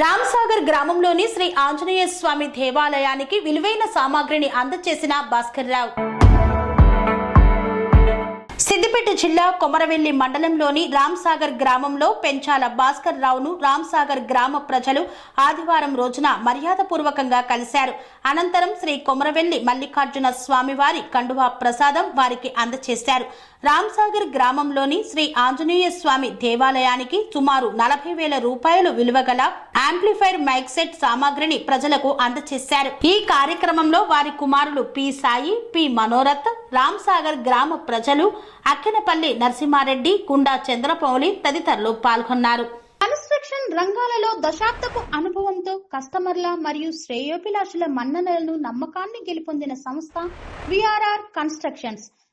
రామ్సాగర్ గ్రామంలోని శ్రీ ఆంజనేయ స్వామి దేవాలయానికి విలువైన సామాగ్రిని అందజేసిన భాస్కర్ రావు. సిద్దిపేట జిల్లా కొమరవెల్లి మండలంలోని రామ్సాగర్ గ్రామంలో పెంచాల భాస్కర్ రావును రామ్సాగర్ గ్రామ ప్రజలు ఆదివారం రోజున మర్యాదపూర్వకంగా కలిశారు. అనంతరం శ్రీ కొమరవెల్లి మల్లికార్జున స్వామివారి కండువా ప్రసాదం వారికి అందజేశారు రామ్సాగర్ గ్రామంలోని శ్రీ ఆంజనేయ స్వామి దేవాలయానికి సుమారు నలభై వేల రూపాయలు విలువగల యాంప్లిఫైర్ మైక్ సెట్ సామాగ్రిని ప్రజలకు అందజేశారు ఈ కార్యక్రమంలో వారి కుమారులు పి. సాయి పి. మనోరత్ రామ్సాగర్ గ్రామ ప్రజలు అక్కినపల్లి నరసింహారెడ్డి గుండా చంద్రపౌలి తదితరులు పాల్గొన్నారు. కన్స్ట్రక్షన్ రంగాలలో దశాబ్దపు అనుభవంతో కస్టమర్ల మరియు శ్రేయోభిలాషుల మన్ననలను నమ్మకాన్ని గెలుపొందిన సంస్థ VRR constructions.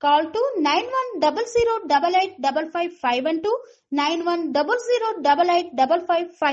Call to 9100 five and two nine one double zero double eight double five five.